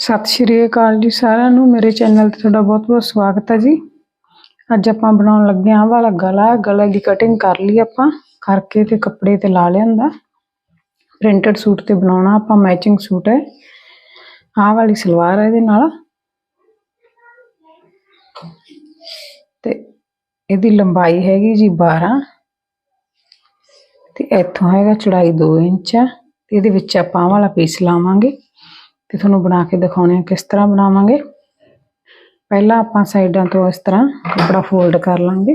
ਸਤਿ ਸ਼੍ਰੀ ਅਕਾਲ ਜੀ ਸਾਰਿਆਂ ਨੂੰ। ਮੇਰੇ ਚੈਨਲ ਤੇ ਤੁਹਾਡਾ ਬਹੁਤ-ਬਹੁਤ ਸਵਾਗਤ ਹੈ ਜੀ। ਅੱਜ ਆਪਾਂ ਬਣਾਉਣ ਲੱਗੇ ਹਾਂ ਆਹ ਵਾਲਾ ਗਲਾ। ਗਲੇ ਦੀ ਕਟਿੰਗ ਕਰ ਲਈ ਆਪਾਂ। ਕਰਕੇ ਤੇ ਕੱਪੜੇ ਤੇ ਲਾ ਲਿਆਂਦਾ। ਪ੍ਰਿੰਟਡ ਸੂਟ ਤੇ ਬਣਾਉਣਾ ਆਪਾਂ। ਮੈਚਿੰਗ ਸੂਟ ਹੈ। ਆਹ ਵਾਲੀ ਸਲਵਾਰ ਹੈ ਇਹਦੇ ਨਾਲ। ਤੇ ਇਹਦੀ ਲੰਬਾਈ ਹੈਗੀ ਜੀ 12 ਤੇ ਇੱਥੋਂ ਹੈਗਾ ਚੌੜਾਈ 2 ਇੰਚ ਆ ਤੇ ਇਹਦੇ ਵਿੱਚ ਆਪਾਂ ਆਹ ਵਾਲਾ ਪੀਸ ਲਾਵਾਂਗੇ। ਤੇ ਤੁਹਾਨੂੰ ਬਣਾ ਕੇ ਦਿਖਾਉਣੇ ਆ ਕਿਸ ਤਰ੍ਹਾਂ ਬਣਾਵਾਂਗੇ। ਪਹਿਲਾਂ ਆਪਾਂ ਸਾਈਡਾਂ ਤੋਂ ਇਸ ਤਰ੍ਹਾਂ ਕੱਪੜਾ ਫੋਲਡ ਕਰ ਲਾਂਗੇ।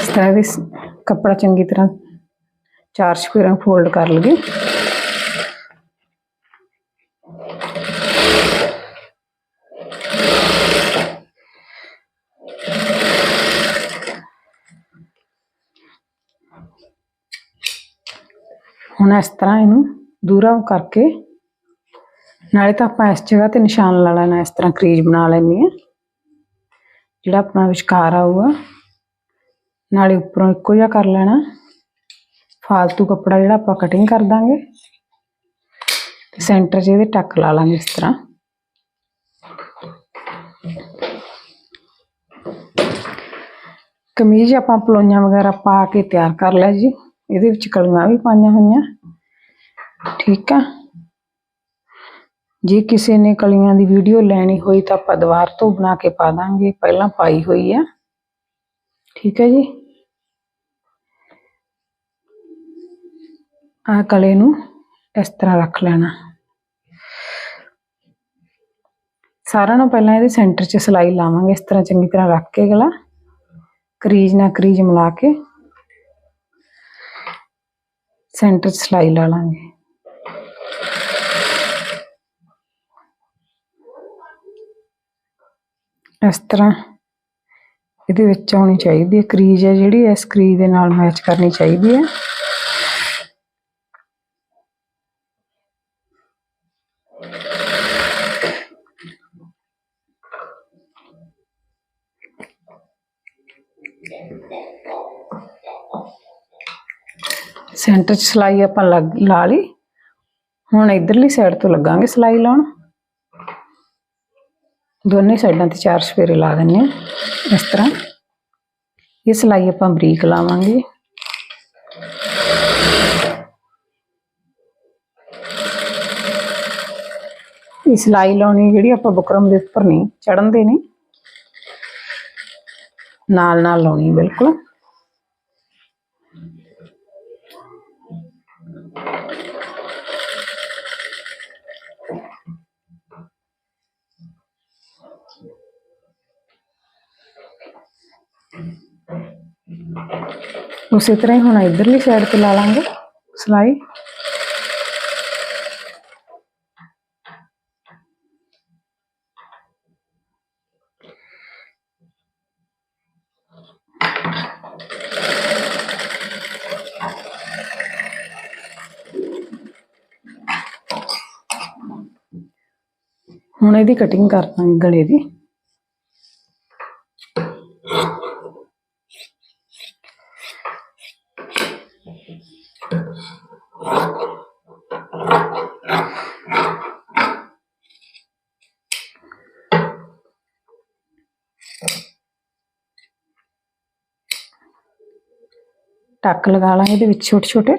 ਇਸ ਤਰ੍ਹਾਂ ਵੀ ਕੱਪੜਾ ਚੰਗੀ ਤਰ੍ਹਾਂ ਚਾਰ ਚਫੇਰਾਂ ਫੋਲਡ ਕਰ ਲਈਏ। ਹੁਣ ਇਸ ਤਰ੍ਹਾਂ ਇਹਨੂੰ ਦੂਰਾ ਕਰਕੇ, ਨਾਲੇ ਤਾਂ ਆਪਾਂ ਇਸ ਜਗ੍ਹਾ ਤੇ ਨਿਸ਼ਾਨ ਲਾ ਲੈਣਾ, ਇਸ ਤਰ੍ਹਾਂ ਕਰੀਜ ਬਣਾ ਲੈਣੀ ਹੈ। ਜਿਹੜਾ ਆਪਣਾ ਵਿਚਕਾਰ ਆਊਗਾ, ਨਾਲੇ ਉੱਪਰੋਂ ਇੱਕੋ ਜਿਹਾ ਕਰ ਲੈਣਾ। ਫਾਲਤੂ ਕੱਪੜਾ ਜਿਹੜਾ ਆਪਾਂ ਕਟਿੰਗ ਕਰ ਦਾਂਗੇ, ਤੇ ਸੈਂਟਰ 'ਚ ਇਹਦੇ ਟੱਕ ਲਾ ਲਾਂਗੇ ਇਸ ਤਰ੍ਹਾਂ। ਕਮੀਜ਼ ਆਪਾਂ ਪਲੋਈਆਂ ਵਗੈਰਾ ਪਾ ਕੇ ਤਿਆਰ ਕਰ ਲਿਆ ਜੀ। ਇਹਦੇ ਵਿੱਚ ਕਲੀਆਂ ਵੀ ਪਾਈਆਂ ਹੋਈਆਂ। ਠੀਕ ਆ? ਜੇ ਕਿਸੇ ਨੇ ਕਲੀਆਂ ਦੀ ਵੀਡੀਓ ਲੈਣੀ ਹੋਈ ਤਾਂ ਆਪਾਂ ਦੁਬਾਰ ਤੋਂ ਬਣਾ ਕੇ ਪਾ ਦਾਂਗੇ। ਪਹਿਲਾਂ ਪਾਈ ਹੋਈ ਆ। ਠੀਕ ਹੈ ਜੀ? ਆ ਕਲੇ ਨੂੰ ਇਸ ਤਰ੍ਹਾਂ ਰੱਖ ਲੈਣਾ। ਸਾਰਿਆਂ ਨੂੰ ਪਹਿਲਾਂ ਇਹਦੇ ਸੈਂਟਰ 'ਚ ਸਲਾਈ ਲਾਵਾਂਗੇ, ਇਸ ਤਰ੍ਹਾਂ ਚੰਗੀ ਤਰ੍ਹਾਂ ਰੱਖ ਕੇ ਗਲਾ। ਕਰੀਜ ਨਾਲ ਕਰੀਜ ਮਿਲਾ ਕੇ ਸੈਂਟਰ 'ਚ ਸਲਾਈ ਲਾ ਲਾਂਗੇ। ਇਸ ਤਰ੍ਹਾਂ ਇਹਦੇ ਵਿੱਚ ਆਉਣੀ ਚਾਹੀਦੀ ਹੈ ਕਰੀਜ ਹੈ ਜਿਹੜੀ, ਇਸ ਕਰੀਜ ਦੇ ਨਾਲ ਮੈਚ ਕਰਨੀ ਚਾਹੀਦੀ ਹੈ। ਸੈਂਟਰ 'ਚ ਸਲਾਈ ਆਪਾਂ ਲੱਗ- ਲਾ ਲਈ। ਹੁਣ ਇਧਰਲੀ ਸਾਈਡ ਤੋਂ ਲੱਗਾਂਗੇ ਸਲਾਈ ਲਾਉਣ। ਦੋਨੇ ਸਾਈਡਾਂ ਤੇ ਚਾਰ ਸਫੇਰੇ ਲਾ ਦਿੰਨੇ ਆ ਇਸ ਤਰ੍ਹਾਂ। ਇਹ ਸਲਾਈ ਆਪਾਂ ਬਰੀਕ ਲਾਵਾਂਗੇ। ਇਹ ਸਲਾਈ ਲਾਉਣੀ ਜਿਹੜੀ ਆਪਾਂ ਬੁਕਰਮ ਦੇ ਉੱਪਰ ਨਹੀਂ ਚੜਨ ਦੇਣੀ। ਨਾਲ ਨਾਲ ਲਾਉਣੀ ਬਿਲਕੁਲ। ਉਸੇ ਤਰ੍ਹਾਂ ਹੀ ਹੁਣ ਇਧਰਲੀ ਸਾਈਡ ਤੇ ਲਾ ਲਾਂਗੇ। ਸਲਾਈ। ਹੁਣ ਇਹਦੀ ਕਟਿੰਗ ਕਰ ਦਾਂਗੇ ਗਲੇ ਦੀ। ਟੱਕ ਲਗਾ ਲਾਂਗੇ ਇਹਦੇ ਵਿੱਚ ਛੋਟੇ ਛੋਟੇ।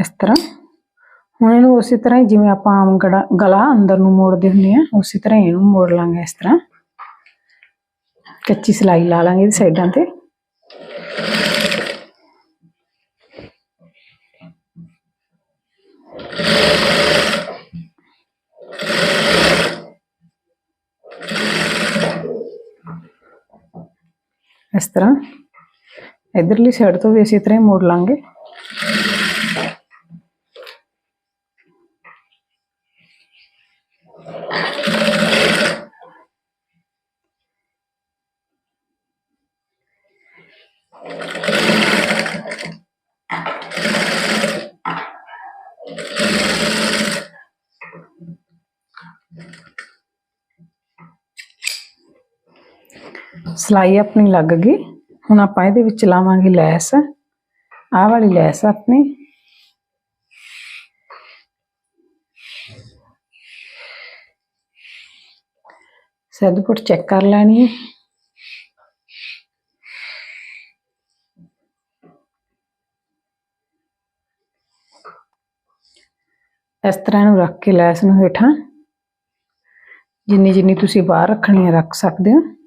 ਇਸ ਤਰ੍ਹਾਂ। ਹੁਣ ਇਹਨੂੰ ਉਸੇ ਤਰ੍ਹਾਂ ਜਿਵੇਂ ਆਪਾਂ ਆਮ ਗਲਾ ਅੰਦਰ ਨੂੰ ਮੋੜਦੇ ਹੁੰਦੇ ਆ, ਉਸੇ ਤਰ੍ਹਾਂ ਇਹਨੂੰ ਮੋੜ ਲਾਂਗੇ ਇਸ ਤਰ੍ਹਾਂ। ਕੱਚੀ ਸਲਾਈ ਲਾ ਲਾਂਗੇ ਇਹਦੀ ਸਾਈਡਾਂ ਤੇ। ਇਸ ਤਰ੍ਹਾਂ। ਇਧਰਲੀ ਸਾਈਡ ਤੋਂ ਵੀ ਇਸੇ ਤਰ੍ਹਾਂ ਹੀ ਮੋੜ ਲਾਂਗੇ। ਸਲਾਈ ਆਪਣੀ ਲੱਗ ਗਈ। ਹੁਣ ਆਪਾਂ ਇਹਦੇ ਵਿੱਚ ਲਾਵਾਂਗੇ ਲੈਸ। ਆਹ ਵਾਲੀ ਲੈਸ ਆਪਣੀ। ਸੈਦਪੁਰ ਚੈੱਕ ਕਰ ਲੈਣੀ ਹੈ। ਇਸ ਤਰ੍ਹਾਂ ਨੂੰ ਰੱਖ ਕੇ ਲੈਸ ਨੂੰ ਹੇਠਾਂ। ਜਿੰਨੀ ਜਿੰਨੀ ਤੁਸੀਂ ਬਾਹਰ ਰੱਖਣੀ ਹੈ, ਰੱਖ ਸਕਦੇ ਹੋ।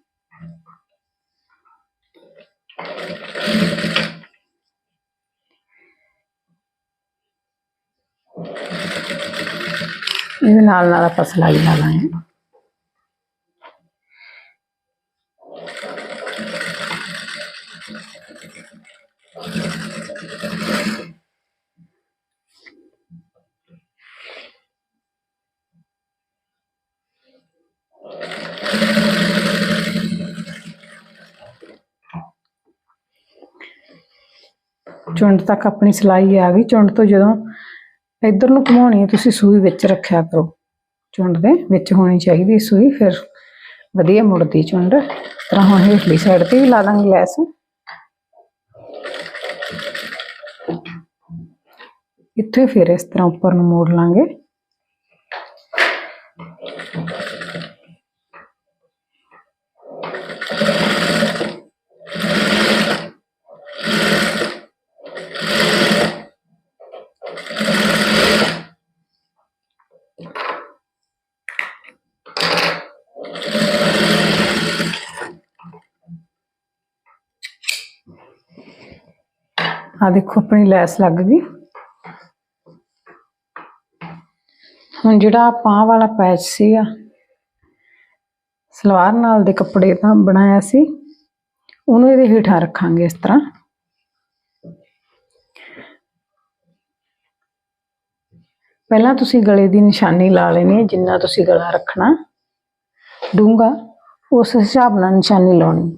ਇਹਦੇ ਨਾਲ ਨਾਲ ਆਪਾਂ ਸਲਾਈ ਲਾ ਲਾਂਗੇ। ਚੁੰਡ ਤੱਕ ਆਪਣੀ ਸਲਾਈ ਆ ਗਈ। ਚੁੰਡ ਤੋਂ ਜਦੋਂ ਇੱਧਰ ਨੂੰ ਘੁਮਾਉਣੀ ਹੈ, ਤੁਸੀਂ ਸੂਈ ਵਿੱਚ ਰੱਖਿਆ ਕਰੋ। ਚੁੰਡ ਦੇ ਵਿੱਚ ਹੋਣੀ ਚਾਹੀਦੀ ਸੂਈ, ਫਿਰ ਵਧੀਆ ਮੁੜਦੀ ਚੁੰਡ ਇਸ ਤਰ੍ਹਾਂ ਹੁਣ ਹੇਠਲੀ ਸਾਈਡ ਤੇ ਵੀ ਲਾ ਦਾਂਗੇ ਲੈਸ। ਇੱਥੇ ਫਿਰ ਇਸ ਤਰ੍ਹਾਂ ਉੱਪਰ ਨੂੰ ਮੋੜ ਲਾਂਗੇ। ਆ ਦੇਖੋ, ਆਪਣੀ ਲੈਸ ਲੱਗ ਗਈ। ਹੁਣ ਜਿਹੜਾ ਆਪਾਂ ਵਾਲਾ ਪੈਚ ਸੀਗਾ, ਸਲਵਾਰ ਨਾਲ ਦੇ ਕੱਪੜੇ ਦਾ ਬਣਾਇਆ ਸੀ। ਉਹਨੂੰ ਇਹਦੇ ਹੇਠਾਂ ਰੱਖਾਂਗੇ ਇਸ ਤਰ੍ਹਾਂ। ਪਹਿਲਾਂ ਤੁਸੀਂ ਗਲੇ ਦੀ ਨਿਸ਼ਾਨੀ ਲਾ ਲੈਣੀ ਹੈ, ਜਿੰਨਾ ਤੁਸੀਂ ਗਲਾ ਰੱਖਣਾ। ਡੂੰਗਾ ਉਸ ਹਿਸਾਬ ਨਾਲ ਨਿਸ਼ਾਨੀ ਲਾਉਣੀ।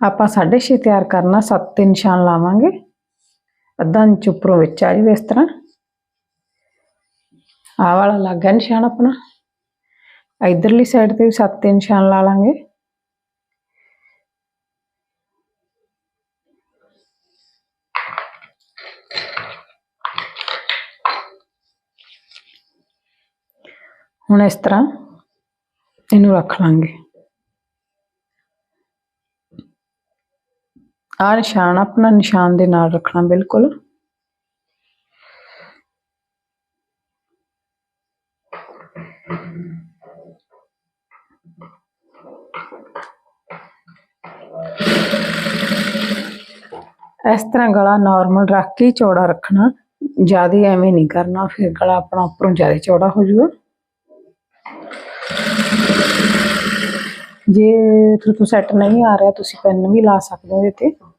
ਆਪਾਂ 6.5 ਤਿਆਰ ਕਰਨਾ 7 ਤੇ ਨਿਸ਼ਾਨ ਲਾਵਾਂਗੇ। ਅੱਧਾ ਇੰਚ ਉੱਪਰੋਂ ਵਿੱਚ ਆ ਜਾਵੇ ਇਸ ਤਰ੍ਹਾਂ। ਆਹ ਵਾਲਾ ਲੱਗ ਗਿਆ ਨਿਸ਼ਾਨ ਆਪਣਾ। ਇਧਰਲੀ ਸਾਈਡ ਤੇ ਵੀ 7 ਤੇ ਨਿਸ਼ਾਨ ਲਾ ਲਾਂਗੇ। ਹੁਣ ਇਸ ਤਰ੍ਹਾਂ ਇਹਨੂੰ ਰੱਖ ਲਾਂਗੇ। ਆ ਨਿਸ਼ਾਨ ਆਪਣਾ ਨਿਸ਼ਾਨ ਦੇ ਨਾਲ ਰੱਖਣਾ, ਬਿਲਕੁਲ। ਇਸ ਤਰ੍ਹਾਂ ਗਲਾ ਨਾਰਮਲ ਰੱਖ ਕੇ ਹੀ ਚੌੜਾ ਰੱਖਣਾ, ਜ਼ਿਆਦਾ ਐਵੇਂ ਨਹੀਂ ਕਰਨਾ, ਫਿਰ ਗਲਾ ਆਪਣਾ ਉੱਪਰੋਂ ਜ਼ਿਆਦਾ ਚੌੜਾ ਹੋ ਜਾਊਗਾ। ਜੇ ਤੁਹਾਨੂੰ ਸੈੱਟ ਨਹੀਂ ਆ ਰਿਹਾ, ਤੁਸੀਂ ਪੈਨ ਵੀ ਲਾ ਸਕਦੇ ਹੋ ਇਹਦੇ ਤੇ।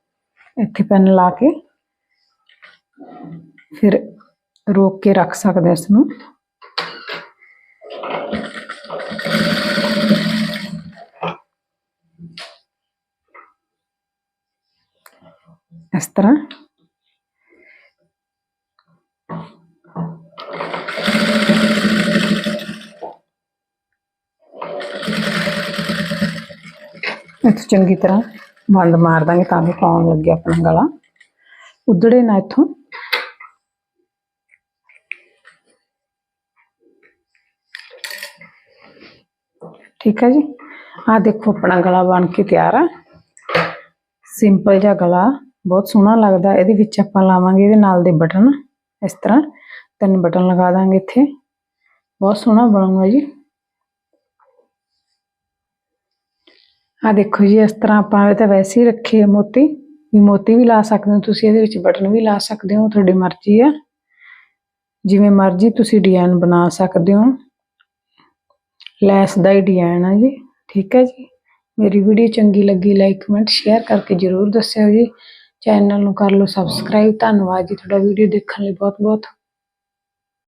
ਇੱਥੇ ਪੈਨ ਲਾ ਕੇ ਫਿਰ ਰੋਕ ਕੇ ਰੱਖ ਸਕਦੇ ਹੋ ਇਸ ਨੂੰ ਇਸ ਤਰ੍ਹਾਂ। ਇੱਥੇ ਚੰਗੀ ਤਰ੍ਹਾਂ ਬੰਦ ਮਾਰ ਦਾਂਗੇ ਤਾਂ ਵੀ ਪਾਉਣ ਲੱਗੇ ਆਪਣਾ ਗਲਾ। ਉਧੜੇ ਨਾ ਇੱਥੋਂ। ਠੀਕ ਹੈ ਜੀ। ਆ ਦੇਖੋ ਆਪਣਾ ਗਲਾ ਬਣ ਕੇ ਤਿਆਰ ਆ। ਸਿੰਪਲ ਜਿਹਾ ਗਲਾ। ਬਹੁਤ ਸੋਹਣਾ ਲੱਗਦਾ। ਇਹਦੇ ਵਿੱਚ ਆਪਾਂ ਲਾਵਾਂਗੇ ਇਹਦੇ ਨਾਲ ਦੇ ਬਟਨ। ਇਸ ਤਰ੍ਹਾਂ ਤਿੰਨ ਬਟਨ ਲਗਾ ਦਾਂਗੇ ਇੱਥੇ। ਬਹੁਤ ਸੋਹਣਾ ਬਣੂਗਾ ਜੀ। ਆ ਦੇਖੋ ਜੀ, ਇਸ ਤਰ੍ਹਾਂ ਆਪਾਂ ਇਹ ਤਾਂ ਵੈਸੇ ਹੀ ਰੱਖੇ ਮੋਤੀ। ਵੀ ਮੋਤੀ ਵੀ ਲਾ ਸਕਦੇ ਹੋ ਤੁਸੀਂ, ਇਹਦੇ ਵਿੱਚ ਬਟਨ ਵੀ ਲਾ ਸਕਦੇ ਹੋ, ਤੁਹਾਡੀ ਮਰਜ਼ੀ ਆ ਜਿਵੇਂ ਮਰਜ਼ੀ ਤੁਸੀਂ ਡਿਜ਼ਾਈਨ ਬਣਾ ਸਕਦੇ ਹੋ। ਲੈਸ ਦਾ ਹੀ ਡਿਜ਼ਾਈਨ ਆ ਜੀ, ਠੀਕ ਹੈ ਜੀ। ਮੇਰੀ ਵੀਡੀਓ ਚੰਗੀ ਲੱਗੀ, ਲਾਈਕ, ਕਮੈਂਟ, ਸ਼ੇਅਰ ਕਰਕੇ ਜਰੂਰ ਦੱਸਿਓ ਜੀ। ਚੈਨਲ ਨੂੰ ਕਰ ਲਓ ਸਬਸਕ੍ਰਾਈਬ। ਧੰਨਵਾਦ ਜੀ ਤੁਹਾਡਾ ਵੀਡੀਓ ਦੇਖਣ ਲਈ ਬਹੁਤ ਬਹੁਤ